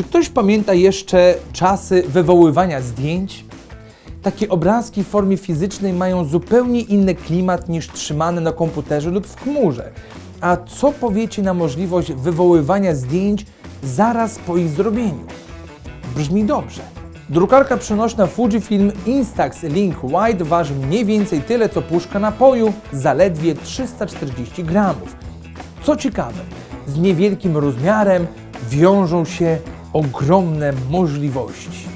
Czy ktoś pamięta jeszcze czasy wywoływania zdjęć? Takie obrazki w formie fizycznej mają zupełnie inny klimat niż trzymane na komputerze lub w chmurze. A co powiecie na możliwość wywoływania zdjęć zaraz po ich zrobieniu? Brzmi dobrze. Drukarka przenośna Fujifilm Instax Link White waży mniej więcej tyle co puszka napoju, zaledwie 340 gramów. Co ciekawe, z niewielkim rozmiarem wiążą się ogromne możliwości.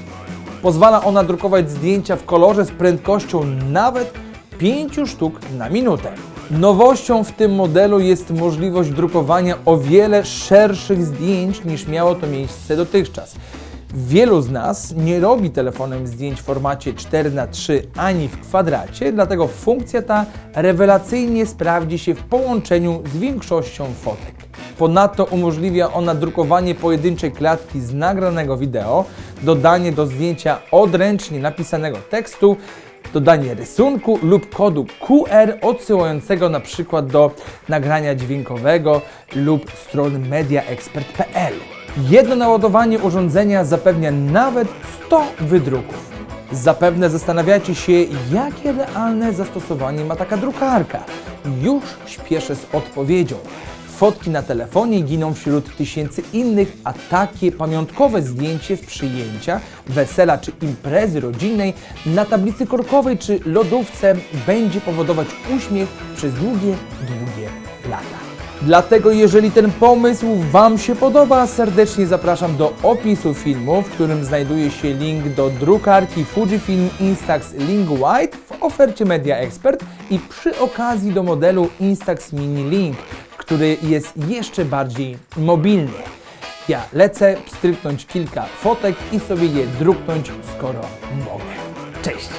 Pozwala ona drukować zdjęcia w kolorze z prędkością nawet 5 sztuk na minutę. Nowością w tym modelu jest możliwość drukowania o wiele szerszych zdjęć niż miało to miejsce dotychczas. Wielu z nas nie robi telefonem zdjęć w formacie 4x3 ani w kwadracie, dlatego funkcja ta rewelacyjnie sprawdzi się w połączeniu z większością fotek. Ponadto umożliwia ona drukowanie pojedynczej klatki z nagranego wideo, dodanie do zdjęcia odręcznie napisanego tekstu, dodanie rysunku lub kodu QR odsyłającego na przykład do nagrania dźwiękowego lub strony mediaexpert.pl. Jedno naładowanie urządzenia zapewnia nawet 100 wydruków. Zapewne zastanawiacie się, jakie realne zastosowanie ma taka drukarka. Już śpieszę z odpowiedzią. Fotki na telefonie giną wśród tysięcy innych, a takie pamiątkowe zdjęcie z przyjęcia, wesela czy imprezy rodzinnej na tablicy korkowej czy lodówce będzie powodować uśmiech przez długie, długie lata. Dlatego jeżeli ten pomysł Wam się podoba, serdecznie zapraszam do opisu filmu, w którym znajduje się link do drukarki Fujifilm Instax Link White w ofercie Media Expert i przy okazji do modelu Instax Mini Link, który jest jeszcze bardziej mobilny. Ja lecę pstryknąć kilka fotek i sobie je druknąć, skoro mogę. Cześć!